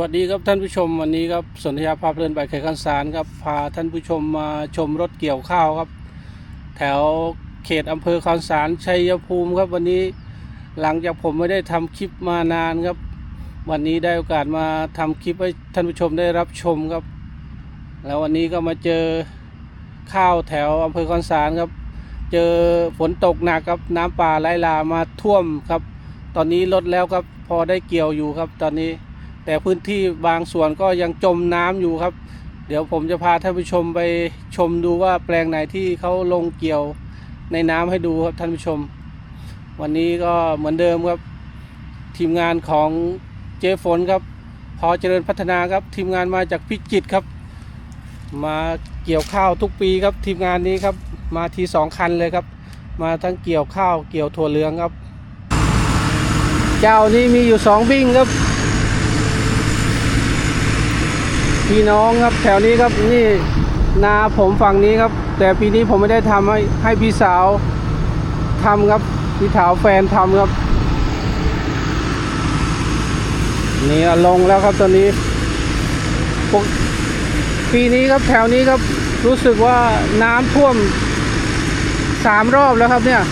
วัสดีครับท่านผู้ชมวันนี้ครับสนธยาภาพเรือนใบไขคันสารครับพาท่านผู้ชมมาชมรถเกี่ยวข้าวครับ แถวเขตอำเภอคอนสารชัยภูมิครับวันนี้หลังจากผมไม่ได้ทำคลิปมานานครับ วันนี้ได้โอกาสมาทำคลิปให้ท่านผู้ชมได้รับชมครับ แล้ววันนี้ก็มาเจอข้าวแถวอำเภอคอนสารครับ เจอฝนตกหนักครับน้ำป่าไหลหลามาท่วมครับ ตอนนี้ลดแล้วครับพอได้เกี่ยวอยู่ครับตอนนี้ แต่พื้นที่บางส่วนก็ยังจมน้ำอยู่ครับ เดี๋ยวผมจะพาท่านผู้ชมไปชมดูว่าแปลงไหนที่เขาลงเกี่ยวในน้ำให้ดูครับท่านผู้ชม วันนี้ก็เหมือนเดิมครับ ทีมงานของเจฝนครับ พอเจริญพัฒนาครับ ทีมงานมาจากพิจิตรครับ มาเกี่ยวข้าวทุกปีครับ ทีมงานนี้ครับมาทีสองคันเลยครับ มาทั้งเกี่ยวข้าวเกี่ยวถั่วเหลืองครับ เจ้านี้มีอยู่สองวิ่งครับ พี่น้องครับแถวนี้ครับนี่นาผมฝั่งนี้ครับ แต่ปีนี้ผมไม่ได้ทำให้ให้พี่สาวทำครับ พี่สาวแฟนทำครับ นี่ลงแล้วครับตอนนี้ปกปีนี้ครับแถวนี้ครับรู้สึกว่าน้ำท่วมสามรอบแล้วครับเนี่ย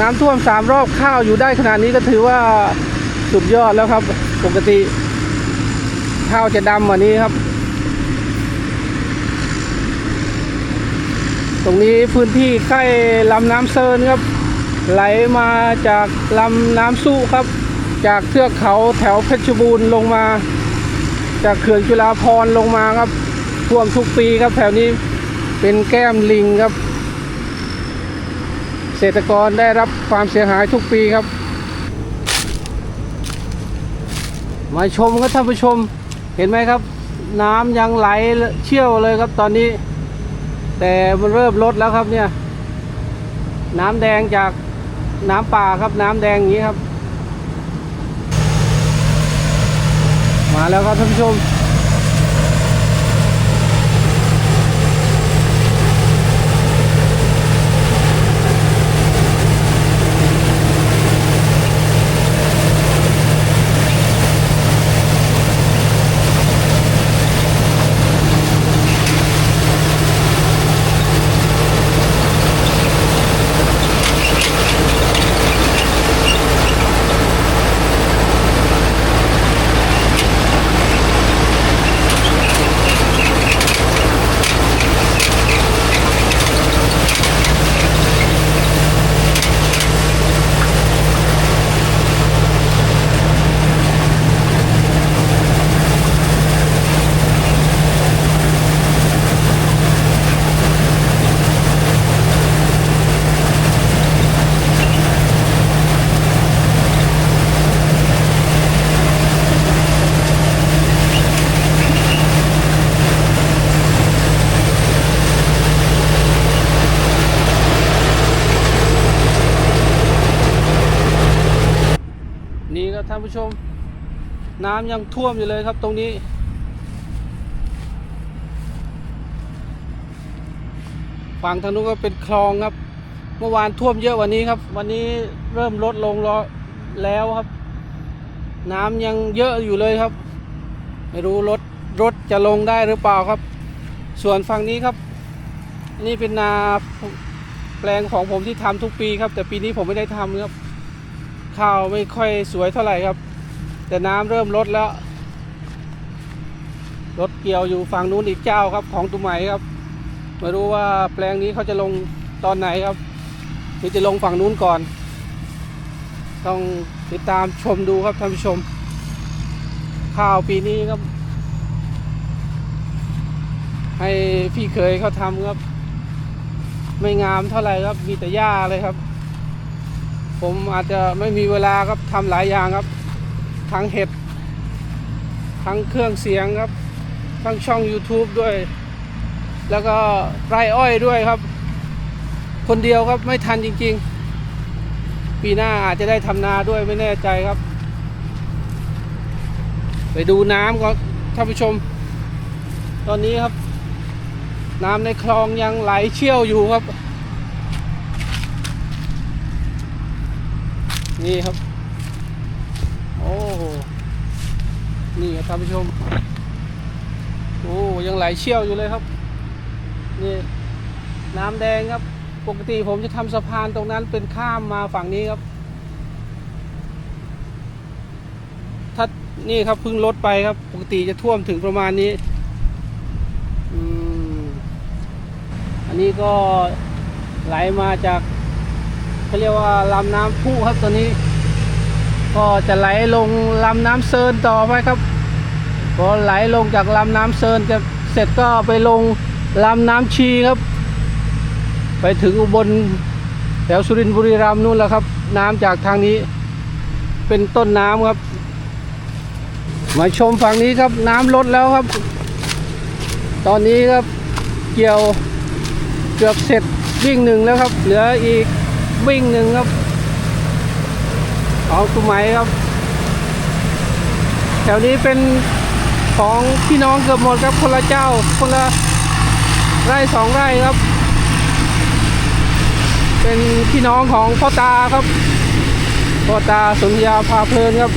น้ำท่วมสามรอบข้าวอยู่ได้ขนาดนี้ก็ถือว่าสุดยอดแล้วครับ ปกติ ข้าวจะดำกว่านี้ครับ ตรงนี้พื้นที่ใกล้ลำน้ำเซินครับ ไหลมาจากลำน้ำสู้ครับ จากเทือกเขาแถวเพชรบูรณ์ลงมา จากเขื่อนจุฬาภรลงมาครับท่วมทุกปีครับแถวนี้เป็นแก้มลิงครับเกษตรกรได้รับความเสียหายทุกปีครับ มาชมครับท่านผู้ชม เห็นไหมครับ น้ำยังไหลเชี่ยวเลยครับตอนนี้ แต่มันเริ่มลดแล้วครับเนี่ย น้ำแดงจากน้ำป่าครับ น้ำแดงอย่างนี้ครับ มาแล้วครับท่านผู้ชม น้ำยังท่วมอยู่เลยครับตรงนี้ ฝั่งทางนู้นก็เป็นคลองครับ เมื่อวานท่วมเยอะวันนี้ครับ วันนี้เริ่มลดลงแล้วครับ น้ำยังเยอะอยู่เลยครับ ไม่รู้รถรถจะลงได้หรือเปล่าครับ ส่วนฝั่งนี้ครับนี่เป็นนาแปลงของผมที่ทำทุกปีครับ แต่ปีนี้ผมไม่ได้ทำครับ ข้าวไม่ค่อยสวยเท่าไหร่ครับ แต่น้ำเริ่มลดแล้ว รถเกี่ยวอยู่ฝั่งนู้นอีกเจ้าครับของตุไหมครับไม่รู้ว่าแปลงนี้เขาจะลงตอนไหนครับหรือจะลงฝั่งนู้นก่อน ต้องติดตามชมดูครับท่านผู้ชม ข้าวปีนี้ครับ ให้พี่เคยเขาทำครับ ไม่งามเท่าไหร่ครับมีแต่หญ้าเลยครับ ผมอาจจะไม่มีเวลาครับทำหลายอย่างครับ ทั้งเห็ด ทั้งเครื่องเสียงครับ ทั้งช่อง YouTube ด้วย แล้วก็ไรอ้อยด้วยครับ คนเดียวครับไม่ทันจริง ๆ ปีหน้าอาจจะได้ทำนาด้วยไม่แน่ใจครับ ไปดูน้ำก่อนท่านผู้ชม ตอนนี้ครับ น้ำในคลองยังไหลเชี่ยวอยู่ครับ นี่ครับ นี่ครับท่านผู้ชม โอ้ยังไหลเชี่ยวอยู่เลยครับ นี่น้ำแดงครับ ปกติผมจะทำสะพานตรงนั้นเป็นข้ามมาฝั่งนี้ครับ ถ้านี่ครับเพิ่งลดไปครับ ปกติจะท่วมถึงประมาณนี้อันนี้ก็ไหลมาจากเขาเรียกว่าลำน้ำพุครับตัวนี้ ก็จะไหลลงลำน้ำเซินต่อไปครับพอไหลลงจากลำน้ำเซินจะเสร็จก็ไปลงลำน้ำชีครับ ไปถึงอุบลแถวสุรินทร์บุรีรัมย์นู่นแหละครับ น้ำจากทางนี้เป็นต้นน้ำครับ มาชมฝั่งนี้ครับน้ำลดแล้วครับ ตอนนี้ครับเกี่ยวเกือบเสร็จวิ่งหนึ่งแล้วครับ เหลืออีกวิ่งหนึ่งครับ ของกุไหมครับ แถวนี้เป็นของพี่น้องเกือบหมดครับคนละเจ้าคนละไร่สองไร่ครับ เป็นพี่น้องของพ่อตาครับพ่อตาสุนยาพาเพลินครับ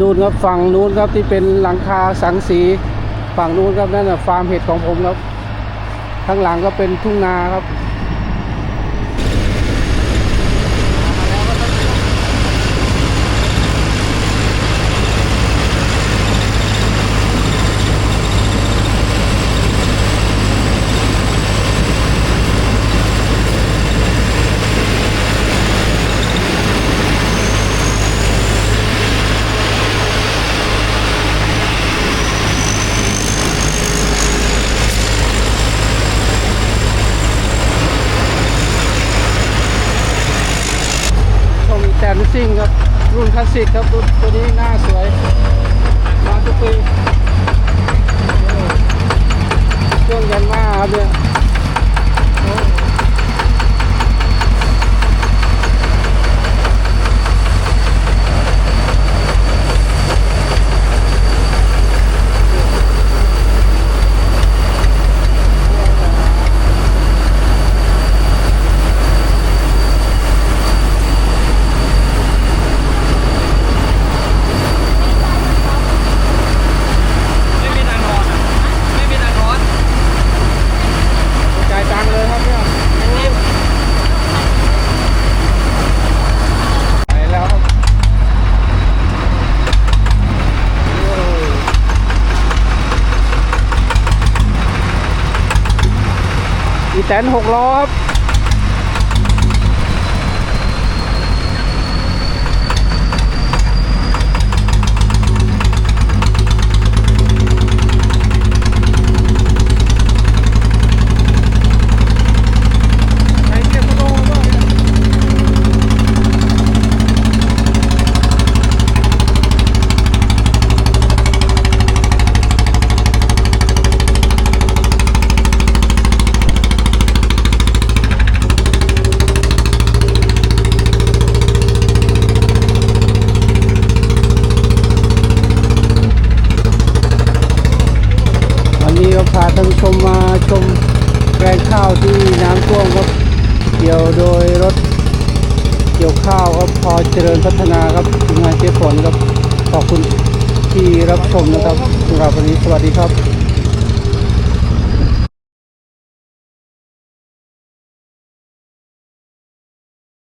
นู่นครับฝั่งนู้นครับที่เป็นหลังคาสังสีฝั่งนู้นครับนั่นแหะฟาร์มเห็ดของผมครับ ข้างหลังก็เป็นทุ่งนาครับ ซิ่งครับ รุ่นคลาสสิกครับรุ่นตัวนี้หน้าสวย มาทุกปีโอ้เครื่องยันมาครับเนี่ยโอ้ อีแตนหกล้อครับ ใช้เก็บโลบ้างเนี่ยวันนี้ก็พา ท่านชมมาชมแปลงข้าวที่น้ำท่วมครับเกี่ยวโดยรถเกี่ยวข้าวครับพอเจริญพัฒนาครับทีมงานเจ๊ฝนครับขอบคุณที่รับชมนะครับสำหรับวันนี้สวัสดีครับ